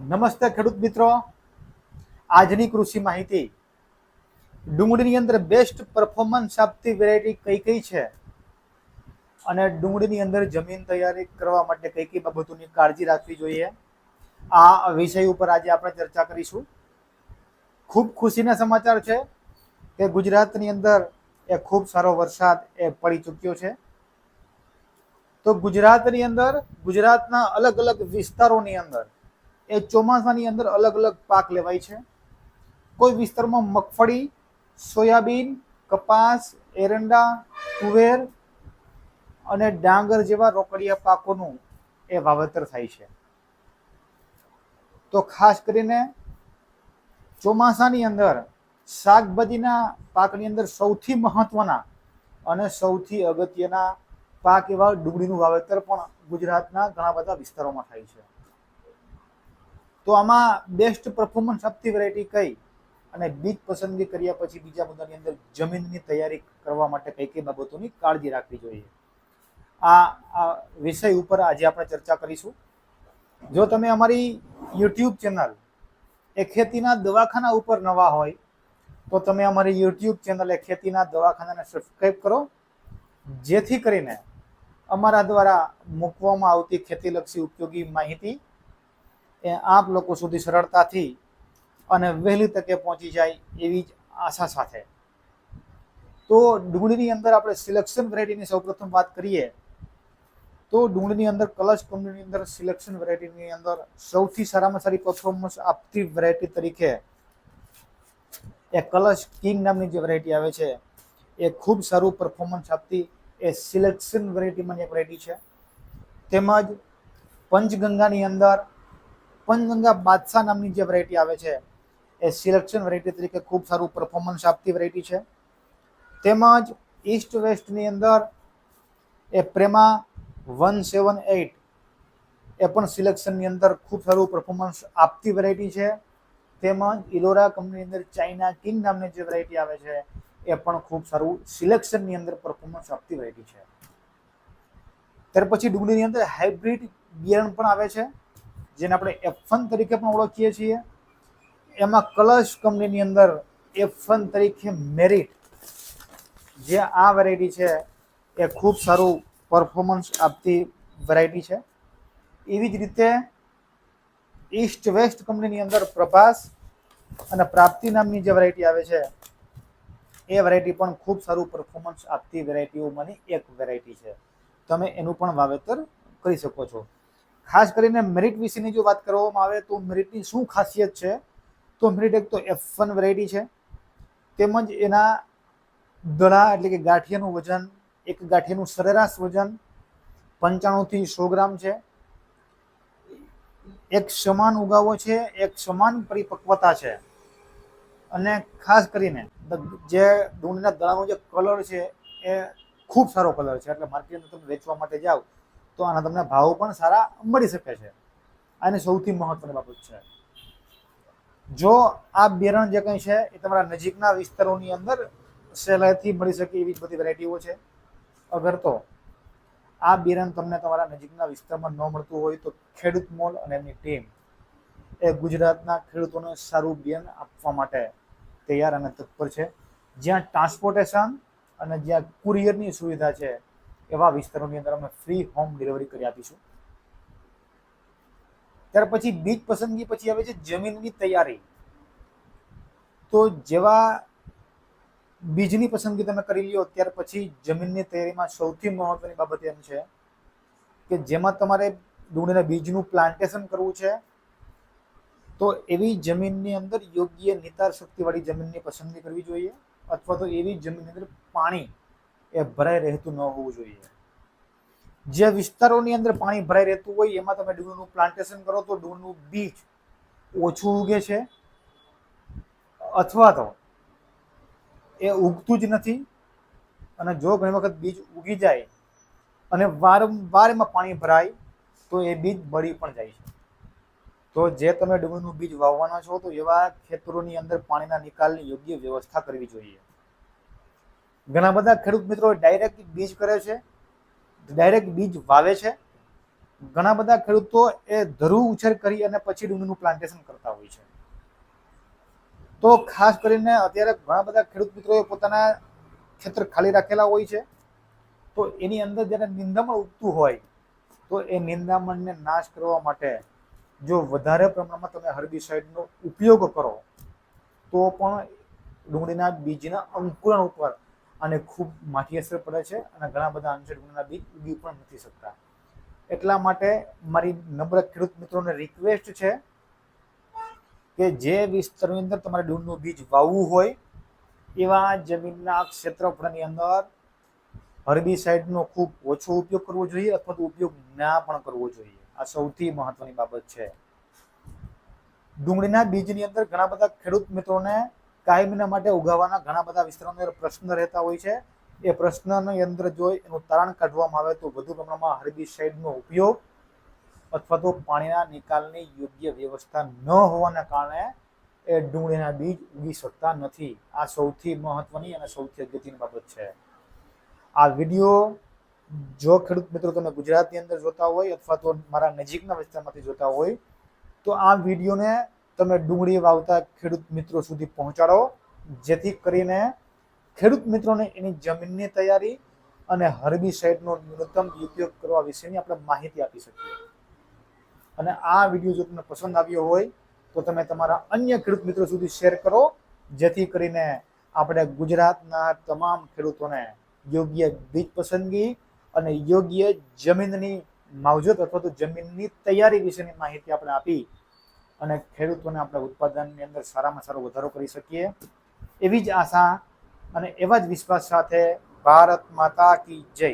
નમસ્તે ખેડૂત મિત્રો. આજની કૃષિ માહિતી. ડુંગળીની અંદર બેસ્ટ પરફોર્મન્સ આપતી વેરાયટી કઈ કઈ છે? અને ડુંગળીની અંદર જમીન તૈયારી કરવા માટે કઈ કઈ બાબતોની કાળજી રાખવી જોઈએ? આ વિષય ઉપર આજે આપણે ચર્ચા કરીશું. ખૂબ ખુશીના સમાચાર છે કે ગુજરાતની અંદર એ ખૂબ સારો વરસાદ એ પડી ચૂક્યો છે. તો ગુજરાતની અંદર, ગુજરાતના અલગ અલગ વિસ્તારોની અંદર એ ચોમાસાની અંદર અલગ અલગ પાક લેવાય છે. કોઈ વિસ્તારમાં મગફળી, સોયાબીન, કપાસ, એરંડા, તુવેર અને ડાંગર જેવા રોકડિયા પાકોનું એ વાવેતર થાય છે. તો ખાસ કરીને ચોમાસાની અંદર શાકભાજીના પાકની અંદર સૌથી મહત્વના અને સૌથી અગત્યના પાક એવા ડુંગળીનું વાવેતર પણ ગુજરાતના ઘણા બધા વિસ્તારોમાં થાય છે. તો આમાં બેસ્ટ પરફોર્મન્સ આપતી વેરાયટી કઈ? અને બીજ પસંદગી કર્યા પછી બીજા મુદ્દાની અંદર જમીનની તૈયારી કરવા માટે કઈ કઈ બાબતોની કાળજી રાખવી જોઈએ? આ વિષય ઉપર આજે આપણે ચર્ચા કરીશું. જો તમે અમારી યુટ્યુબ ચેનલ એ ખેતીના દવાખાના ઉપર નવા હોય, તો તમે અમારી યુટ્યુબ ચેનલ એ ખેતીના દવાખાનાને સબસ્ક્રાઈબ કરો. જેથી કરીને અમારા દ્વારા મૂકવામાં આવતી ખેતીલક્ષી ઉપયોગી માહિતી એ આપ લોકો સુધી સરળતાથી અને વહેલી તકે પહોંચી જાય એવી જ આશા સાથે. તો ડુંગળીની અંદર આપણે સિલેક્શન વેરાયટીની સૌપ્રથમ વાત કરીએ, તો ડુંગળીની અંદર કલશ કંપનીની અંદર સિલેક્શન વેરાયટીની અંદર સૌથી સારામાં સારી પરફોર્મન્સ આપતી વેરાયટી તરીકે એ કલશ કિંગ નામની જે વેરાયટી આવે છે, એ ખૂબ સારું પરફોર્મન્સ આપતી એ સિલેક્શન વેરાયટીમાંની એક વેરાયટી છે. તેમજ પંચગંગાની અંદર પંચગંગા બાદશાહ નામની જે વેરાયટી આવે છે, એ સિલેક્શન વેરાયટી તરીકે ખૂબ સારું પરફોર્મન્સ આપતી વેરાયટી છે. તેમજ ઈસ્ટ વેસ્ટની અંદર એ પ્રેમા વન સેવન એઇટ એ પણ સિલેક્શનની અંદર ખૂબ સારું પરફોર્મન્સ આપતી વેરાયટી છે. તેમજ ઇલોરા કંપનીની અંદર ચાઇના કિંગ નામની જે વેરાયટી આવે છે, એ પણ ખૂબ સારું સિલેક્શનની અંદર પરફોર્મન્સ આપતી વેરાયટી છે. ત્યાર પછી ડુંગળીની અંદર હાઇબ્રિડ બિયારણ પણ આવે છે. જેને આપણે એફન તરીકે પણ ઓળખીએ છીએ. એમાં કલશ કંપનીની અંદર એફન તરીકે મેરિટ જે આ વેરાયટી છે, એ ખૂબ સારું પરફોર્મન્સ આપતી વેરાયટી છે. એવી જ રીતે ઈસ્ટ વેસ્ટ કંપનીની અંદર પ્રભાસ અને પ્રાપ્તિ નામની જે વેરાયટી આવે છે, એ વેરાયટી પણ ખૂબ સારું પરફોર્મન્સ આપતી વેરાયટીઓમાંની એક વેરાયટી છે. તમે એનું પણ વાવેતર કરી શકો છો. ખાસ કરીને મેરિટ વિશેની જો વાત કરવામાં આવે તો મેરિટની શું ખાસિયત છે? તો મેરિટ એક તો એફ વન વેરાયટી છે. તેમજ એના દડા એટલે કે ગાંઠિયાનું વજન, એક ગાંઠિયાનું સરેરાશ વજન પંચાણુંથી સો ગ્રામ છે. એક સમાન ઉગાવો છે, એક સમાન પરિપક્વતા છે. અને ખાસ કરીને જે ડુંગળીના દડાનો જે કલર છે, એ ખૂબ સારો કલર છે. એટલે માર્કેટમાં તમે વેચવા માટે જાઓ તો આના તમને ભાવ પણ સારા મળી શકે છે. આની સૌથી મહત્વની બાબત છે. જો આ બિયારણ જે કંઈ છે, એ તમારા નજીકના વિસ્તારોની અંદર સહેલાઈથી મળી શકે એવી બધી વેરાયટીઓ છે. અગર તો આ બિયારણ તમને તમારા નજીકના વિસ્તારમાં ન મળતું હોય તો ખેડૂત મોલ અને એમની ટીમ એ ગુજરાતના ખેડૂતોને સારું બિયારણ આપવા માટે તૈયાર અને તત્પર છે. જ્યાં ટ્રાન્સપોર્ટેશન અને જ્યાં કુરિયરની સુવિધા છે એવા વિસ્તારોની અંદર અમે ફ્રી હોમ ડિલિવરી કરી આપીશું. ત્યાર પછી બીજ પસંદગી પછી આવે છે જમીનની તૈયારી. તો જેવા બીજની પસંદગી તમે કરી લ્યો, ત્યાર પછી જમીનની તૈયારીમાં સૌથી મહત્વની બાબત એમ છે કે જેમાં તમારે ડુંગળીના બીજનું પ્લાન્ટેશન કરવું છે, તો એવી જમીનની અંદર યોગ્ય નિતાર શક્તિવાળી જમીનની પસંદગી કરવી જોઈએ, અથવા તો એવી જમીનની અંદર પાણી એ ભરાઈ રહેતું ન હોવું જોઈએ. જે વિસ્તારોની અંદર પાણી ભરાઈ રહેતું હોય, એમાં તમે ડુંગળીનું પ્લાન્ટેશન કરો તો ડુંગળીનું બીજ ઓછું ઉગે છે. અથવા તો એ ઉગતું જ નથી અને જો ઘણી વખત બીજ ઉગી જાય અને વારંવાર એમાં પાણી ભરાય, તો એ બીજ બળી પણ જાય છે. તો જે તમે ડુંગળીનું બીજ વાવવાના છો, તો એવા ખેતરોની અંદર પાણીના નિકાલની યોગ્ય વ્યવસ્થા કરવી જોઈએ. ઘણા બધા ખેડૂત મિત્રો ડાયરેક્ટ બીજ કરે છે ડાયરેક્ટ બીજ વાવે છે. ઘણા બધા ખેડૂતો એ ધરુ ઉછેર કરી અને પછી ડુંગળીનું પ્લાન્ટેશન કરતા હોય છે. તો ખાસ કરીને અત્યારે ઘણા બધા ખેડૂત મિત્રોએ પોતાના ખેતર ખાલી રાખેલા હોય છે. તો એની અંદર જ્યારે નિંદામણ ઉગતું હોય, તો એ નિંદામણને નાશ કરવા માટે જો વધારે પ્રમાણમાં તમે હર્બિસાઇડનો ઉપયોગ કરો, તો પણ ડુંગળીના બીજના અંકુરણ ઉપર અને ખૂબ માઠી અસર પડે છે અને ઘણા બધા અંશે ગુણના બીજ ઉગી પણ નથી શકતા. એટલા માટે મારી નમ્ર ખેડૂત મિત્રોને રિક્વેસ્ટ છે કે જે વિસ્તારની અંદર તમારે ડુંગળીનું બીજ વાવવું હોય, એવા જમીનના ક્ષેત્રફળની અંદર હર્બિસાઇડનો ખૂબ ઓછો ઉપયોગ કરવો જોઈએ અથવા તો ઉપયોગ ના પણ કરવો જોઈએ. આ સૌથી મહત્વની બાબત છે. ડુંગળીના બીજની અંદર ઘણા બધા ખેડૂત મિત્રોને કાયમીના માટે ઉગાવવાના ઘણા બધા વિસ્તારોની પ્રશ્ન રહેતા હોય છે. એ પ્રશ્નની અંદર જો એનું તારણ કાઢવામાં આવે તો વધુ પ્રમાણમાં હર્બિસાઇડનો ઉપયોગ અથવા તો પાણીના નિકાલની યોગ્ય વ્યવસ્થા ન હોવાના કારણે એ ડુંગળીના બીજ ઉગી શકતા નથી. આ સૌથી મહત્વની અને સૌથી અગત્યની બાબત છે. આ વીડિયો જો ખેડૂત મિત્રો તમે ગુજરાતની અંદર જોતા હોય અથવા તો મારા નજીકના વિસ્તારમાંથી જોતા હોય, તો આ વિડીયોને તમે ડુંગળી વાવતા ખેડૂત મિત્રો સુધી પહોંચાડો. જેથી કરીને ખેડૂત મિત્રોને એની જમીનની તૈયારી અને હર્બિસાઇડનો ન્યૂનતમ ઉપયોગ કરવા વિશેની આપણે માહિતી આપી શકીએ. અને આ વીડિયો જો તમને પસંદ આવ્યો હોય, તો તમે તમારા અન્ય ખેડૂત મિત્રો સુધી શેર કરો. જેથી કરીને આપણે ગુજરાતના તમામ ખેડૂતોને યોગ્ય બીજ પસંદગી અને યોગ્ય જમીનની માવજત અથવા તો જમીનની તૈયારી વિશેની માહિતી આપણે આપી અને ખેડૂતોને આપણે ઉત્પાદનની અંદર સારામાં સારો વધારો કરી શકીએ. એવી જ આશા અને એવા જ વિશ્વાસ સાથે ભારત માતા કી જય.